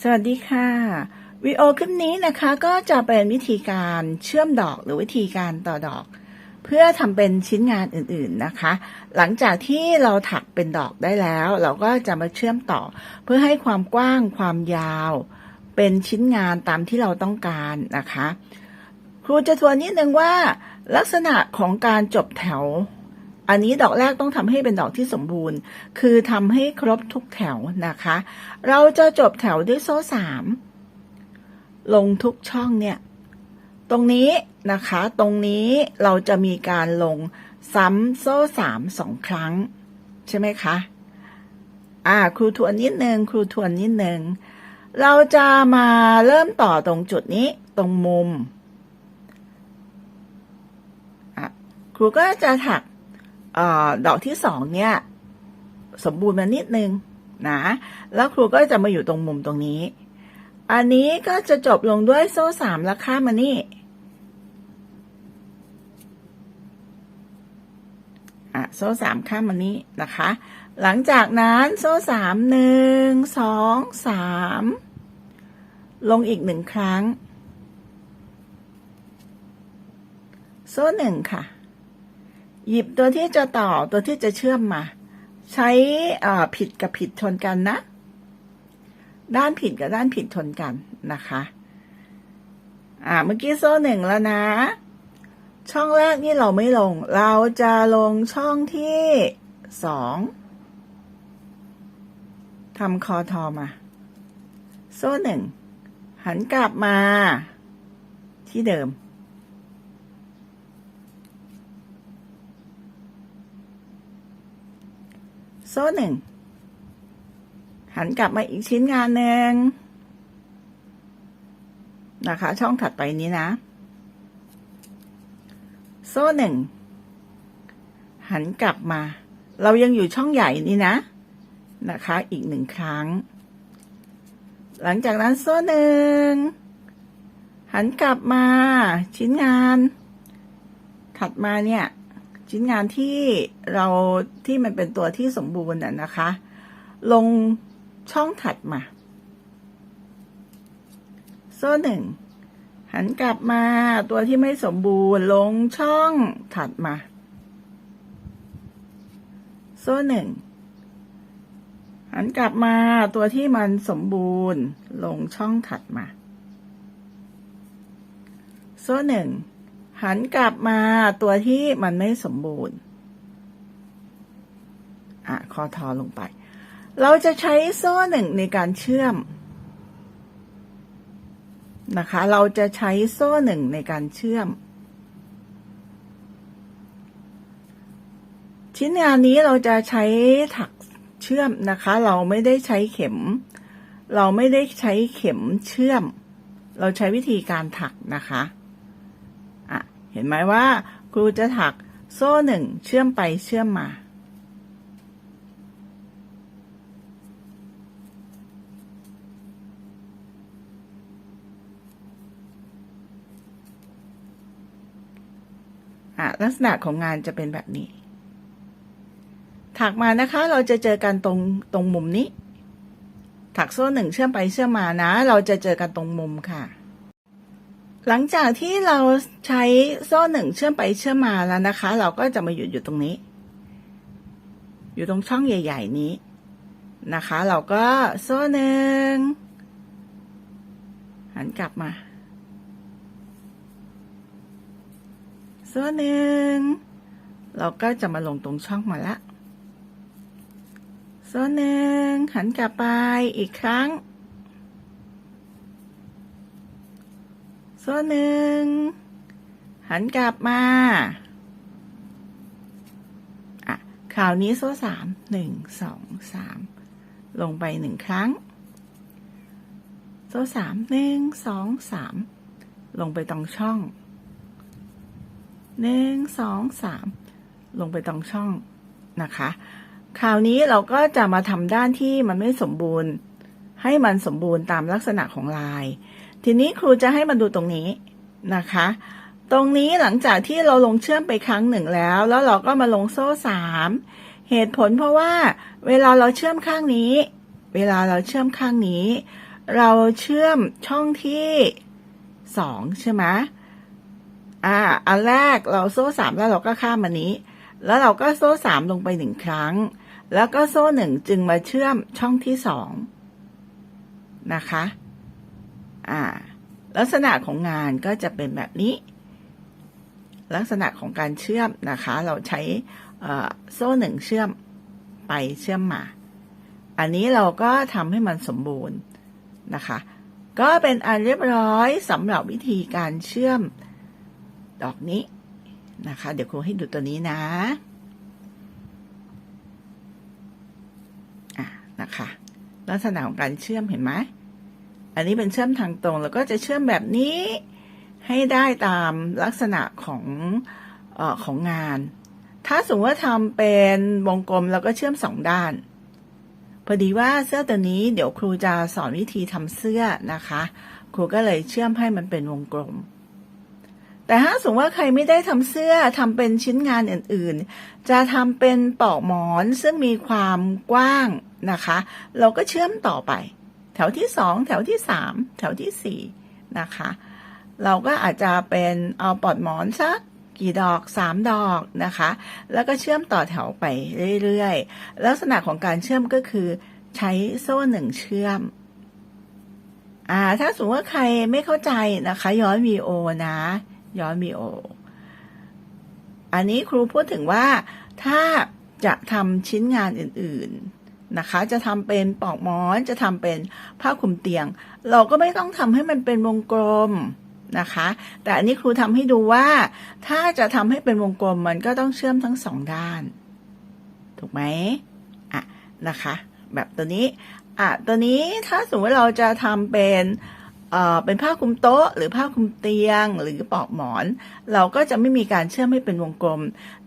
สวัสดีค่ะวิดีโอคลิปนี้นะคะก็จะเป็นวิธีการเชื่อมดอกหรือวิธีการต่อดอก เพื่อทำเป็นชิ้นงานอื่นๆนะคะ หลังจากที่เราถักเป็นดอกได้แล้ว เราก็จะมาเชื่อมต่อ เพื่อให้ความกว้างความยาว เป็นชิ้นงานตามที่เราต้องการนะคะ ครูจะทวนนิดนึงว่า ลักษณะของการจบแถว อันนี้ดอกแรกต้องทำให้เป็นดอกที่สมบูรณ์ คือทำให้ครบทุกแถวนะคะ เราจะจบแถวด้วยโซ่สามลงทุกช่องเนี่ย ตรงนี้นะคะ ตรงนี้เราจะมีการลงซ้ำโซ่สามสองครั้ง ใช่ไหมคะ อ่า ครูทวนนิดนึง ครูทวนนิดนึง เราจะมาเริ่มต่อตรงจุดนี้ ตรงมุม ครูก็จะถัก อดอกที่สองเนี่ย สมบูรณ์มานิดนึงนะ แล้วครูก็จะมาอยู่ตรงมุมตรงนี้ อันนี้ก็จะจบลงด้วยโซ่สามแล้วข้ามมานี่อะโซ่สามข้ามมานี้นะคะ หลังจากนั้นโซ่สามหนึ่งสองสามลงอีกหนึ่งครั้ง โซ่หนึ่งค่ะ หยิบตัวที่จะต่อตัวที่จะเชื่อมมา ใช้ผิดกับผิดชนกันนะ ด้านผิดกับด้านผิดชนกันนะคะ อ่าเมื่อกี้โซ่หนึ่งแล้วนะ ช่องแรกนี่เราไม่ลง เราจะลงช่องที่สองทำคอทอมา โซ่หนึ่งหันกลับมาที่เดิม โซ่หนึ่ง หันกลับมาอีกชิ้นงานหนึ่งนะคะ ช่องถัดไปนี้นะ โซ่หนึ่ง หันกลับมา เรายังอยู่ช่องใหญ่นี้นะ นะคะ อีกหนึ่งครั้ง หลังจากนั้นโซ่หนึ่ง หันกลับมา ชิ้นงาน ถัดมาเนี่ย ชิ้นงานที่เราที่มันเป็นตัวที่สมบูรณ์น่ะนะคะ ลงช่องถัดมา โซ่หนึ่งหันกลับมาตัวที่ไม่สมบูรณ์ลงช่องถัดมา โซ่หนึ่งหันกลับมาตัวที่มันสมบูรณ์ลงช่องถัดมา โซ่หนึ่ง หันกลับมาตัวที่มันไม่สมบูรณ์ อะคอทอลงไป เราจะใช้โซ่หนึ่งในการเชื่อม นะคะ เราจะใช้โซ่หนึ่งในการเชื่อม ชิ้นงานนี้เราจะใช้ถักเชื่อมนะคะ เราไม่ได้ใช้เข็ม เราไม่ได้ใช้เข็มเชื่อม เราใช้วิธีการถักนะคะอะ เห็นไหมว่า ครูจะถักโซ่หนึ่งเชื่อมไปเชื่อมมา ลักษณะของงานจะเป็นแบบนี้ ถักมานะคะ เราจะเจอกันตรงตรงมุมนี้ ถักโซ่หนึ่งเชื่อมไปเชื่อมมานะ เราจะเจอกันตรงมุมค่ะ หลังจากที่เราใช้โซ่หนึ่งเชื่อมไปเชื่อมมาแล้วนะคะ เราก็จะมาหยุดอยู่ตรงนี้ อยู่ตรงช่องใหญ่ ๆ นี้นะคะ เราก็โซ่หนึ่งหันกลับมา โซ่หนึ่งเราก็จะมาลงตรงช่องมาละโซ่หนึ่งหันกลับไปอีกครั้ง โซ่หนึ่ง หันกลับมาอะคราวนี้โซ่สามหนึ่งสองสามลงไปหนึ่งครั้ง โซ่สามหนึ่งสองสามลงไปตรงช่องหนึ่งสองสามลงไปตรงช่องนะคะ คราวนี้เราก็จะมาทำด้านที่มันไม่สมบูรณ์ ให้มันสมบูรณ์ตามลักษณะของลาย ทีนี้ครูจะให้มาดูตรงนี้นะคะ ตรงนี้หลังจากที่เราลงเชื่อมไปครั้งหนึ่งแล้ว แล้วเราก็มาลงโซ่สามเหตุผลเพราะว่า เวลาเราเชื่อมข้างนี้ เวลาเราเชื่อมข้างนี้ เราเชื่อมช่องที่สองใช่ไหมอ่า อันแรกเราโซ่สามแล้วเราก็ข้ามมานี้ แล้วเราก็โซ่สามลงไปหนึ่งครั้ง แล้วก็โซ่หนึ่งจึงมาเชื่อมช่องที่สองนะคะ อ่า ลักษณะของงานก็จะเป็นแบบนี้ ลักษณะของการเชื่อมนะคะ เราใช้โซ่หนึ่งเชื่อมไปเชื่อมมา อันนี้เราก็ทำให้มันสมบูรณ์นะคะ ก็เป็นอันเรียบร้อยสำหรับวิธีการเชื่อมดอกนี้นะคะ เดี๋ยวครูให้ดูตัวนี้นะอะนะคะ ลักษณะของการเชื่อมเห็นไหม อันนี้เป็นเชื่อมทางตรงแล้วก็จะเชื่อมแบบนี้ให้ได้ตามลักษณะของออของงาน ถ้าสมมติว่าทำเป็นวงกลมแล้วก็เชื่อมสองด้าน พอดีว่าเสื้อตัวนี้เดี๋ยวครูจะสอนวิธีทำเสื้อนะคะ ครูก็เลยเชื่อมให้มันเป็นวงกลม แต่ถ้าสมมติว่าใครไม่ได้ทำเสื้อทำเป็นชิ้นงานอื่นๆ จะทำเป็นปลอกหมอนซึ่งมีความกว้างนะคะ เราก็เชื่อมต่อไป แถวที่สองแถวที่สามแถวที่สี่นะคะ เราก็อาจจะเป็นเอาปอกหมอนสักกี่ดอกสามดอกนะคะ แล้วก็เชื่อมต่อแถวไปเรื่อยๆ ลักษณะของการเชื่อมก็คือ ใช้โซ่หนึ่งเชื่อมอ่าถ้าสมมติว่าใครไม่เข้าใจนะคะ ย้อนวีโอนะ ย้อนวีโอ อันนี้ครูพูดถึงว่าถ้าจะทำชิ้นงานอื่นๆ นะคะ จะทำเป็นปลอกหมอนจะทำเป็นผ้าคลุมเตียง เราก็ไม่ต้องทำให้มันเป็นวงกลมนะคะ แต่อันนี้ครูทำให้ดูว่า ถ้าจะทำให้เป็นวงกลมมันก็ต้องเชื่อมทั้งสองด้าน ถูกไหมอะนะคะ แบบตัวนี้อะตัวนี้ถ้าสมมติเราจะทำเป็น เป็นผ้าคลุมโต๊ะ หรือผ้าคลุมเตียง หรือปลอกหมอน เราก็จะไม่มีการเชื่อมให้เป็นวงกลม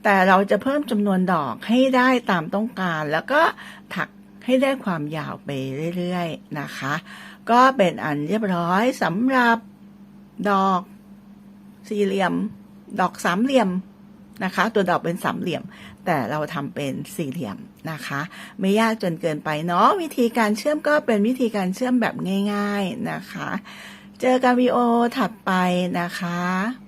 แต่เราจะเพิ่มจำนวนดอกให้ได้ตามต้องการ แล้วก็ถักให้ได้ความยาวไปเรื่อยๆนะคะ ก็เป็นอันเรียบร้อยสำหรับดอกสี่เหลี่ยม ดอกสามเหลี่ยม นะคะ ตัวดอกเป็นสามเหลี่ยม แต่เราทำเป็นสี่เหลี่ยมนะคะ ไม่ยากจนเกินไปเนาะวิธีการเชื่อมก็เป็นวิธีการเชื่อมแบบง่าย ๆนะคะ เจอกันวีโอถัดไปนะคะ